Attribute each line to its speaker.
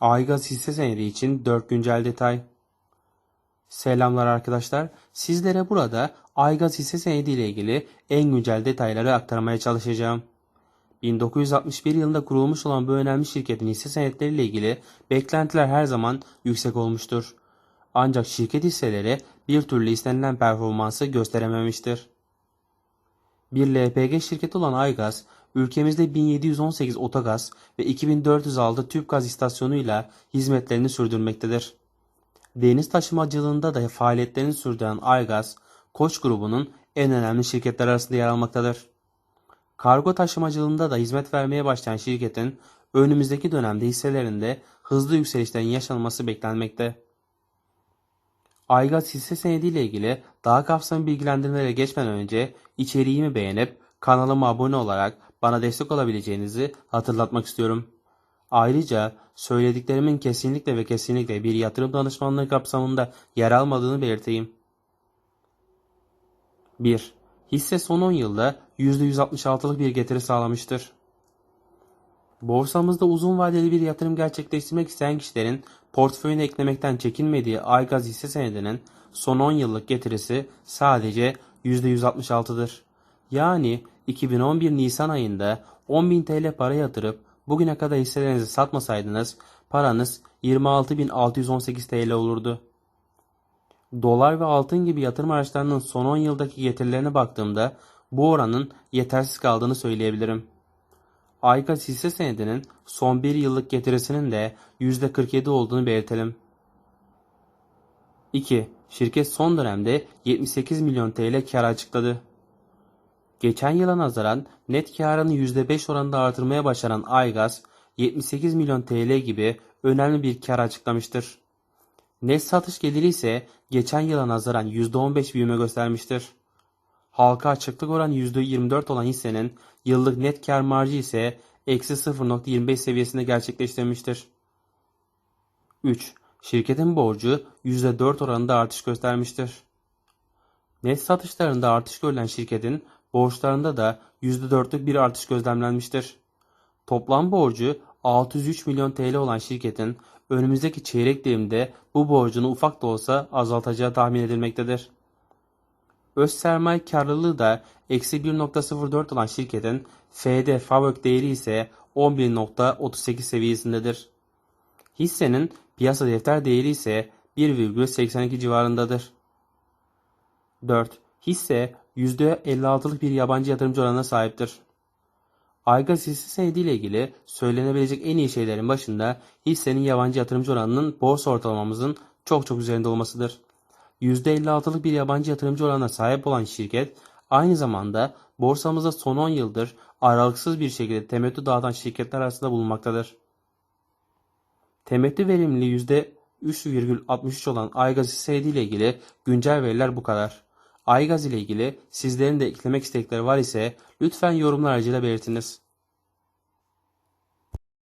Speaker 1: Aygaz hisse senedi için 4 güncel detay. Selamlar arkadaşlar. Sizlere burada Aygaz hisse senedi ile ilgili en güncel detayları aktarmaya çalışacağım. 1961 yılında kurulmuş olan bu önemli şirketin hisse senetleri ile ilgili beklentiler her zaman yüksek olmuştur. Ancak şirket hisseleri bir türlü istenilen performansı gösterememiştir. Bir LPG şirketi olan Aygaz, ülkemizde 1718 otogaz ve 2406 tüp gaz istasyonuyla hizmetlerini sürdürmektedir. Deniz taşımacılığında da faaliyetlerini sürdüren Aygaz, Koç grubunun en önemli şirketler arasında yer almaktadır. Kargo taşımacılığında da hizmet vermeye başlayan şirketin önümüzdeki dönemde hisselerinde hızlı yükselişlerin yaşanması beklenmekte. Aygaz hisse senedi ile ilgili daha kapsamlı bilgilendirmelere geçmeden önce içeriğimi beğenip kanalıma abone olarak bana destek olabileceğinizi hatırlatmak istiyorum. Ayrıca söylediklerimin kesinlikle ve kesinlikle bir yatırım danışmanlığı kapsamında yer almadığını belirteyim. 1. Hisse son 10 yılda %166'lık bir getiri sağlamıştır. Borsamızda uzun vadeli bir yatırım gerçekleştirmek isteyen kişilerin portföyüne eklemekten çekinmediği Aygaz hisse senedinin son 10 yıllık getirisi sadece %166'dır. Yani 2011 Nisan ayında 10.000 TL para yatırıp bugüne kadar hisselerinizi satmasaydınız paranız 26.618 TL olurdu. Dolar ve altın gibi yatırım araçlarının son 10 yıldaki getirilerine baktığımda bu oranın yetersiz kaldığını söyleyebilirim. Aygaz hisse senedinin son 1 yıllık getirisinin de %47 olduğunu belirtelim. 2. Şirket son dönemde 78 milyon TL kar açıkladı. Geçen yıla nazaran net karını %5 oranında artırmaya başaran Aygaz, 78 milyon TL gibi önemli bir kar açıklamıştır. Net satış geliri ise geçen yıla nazaran %15 büyüme göstermiştir. Halka açıklık oranı %24 olan hissenin yıllık net kar marjı ise eksi 0.25 seviyesinde gerçekleştirmiştir. 3. Şirketin borcu %4 oranında artış göstermiştir. Net satışlarında artış görülen şirketin borçlarında da %4'lük bir artış gözlemlenmiştir. Toplam borcu 603 milyon TL olan şirketin önümüzdeki çeyrek dilimde bu borcunu ufak da olsa azaltacağı tahmin edilmektedir. Öz sermaye karlılığı da eksi 1.04 olan şirketin FD FAVÖK değeri ise 11.38 seviyesindedir. Hissenin piyasa defter değeri ise 1,82 civarındadır. 4. Hisse %56'lık bir yabancı yatırımcı oranına sahiptir. Aygaz hisse senedi ile ilgili söylenebilecek en iyi şeylerin başında hissenin yabancı yatırımcı oranının borsa ortalamamızın çok çok üzerinde olmasıdır. %56'lık bir yabancı yatırımcı oranına sahip olan şirket aynı zamanda borsamızda son 10 yıldır aralıksız bir şekilde temettü dağıtan şirketler arasında bulunmaktadır. Temettü verimliliği %3,63 olan Aygaz hisse senedi ile ilgili güncel veriler bu kadar. Aygaz ile ilgili sizlerin de eklemek istekleri var ise lütfen yorumlar aracıyla belirtiniz.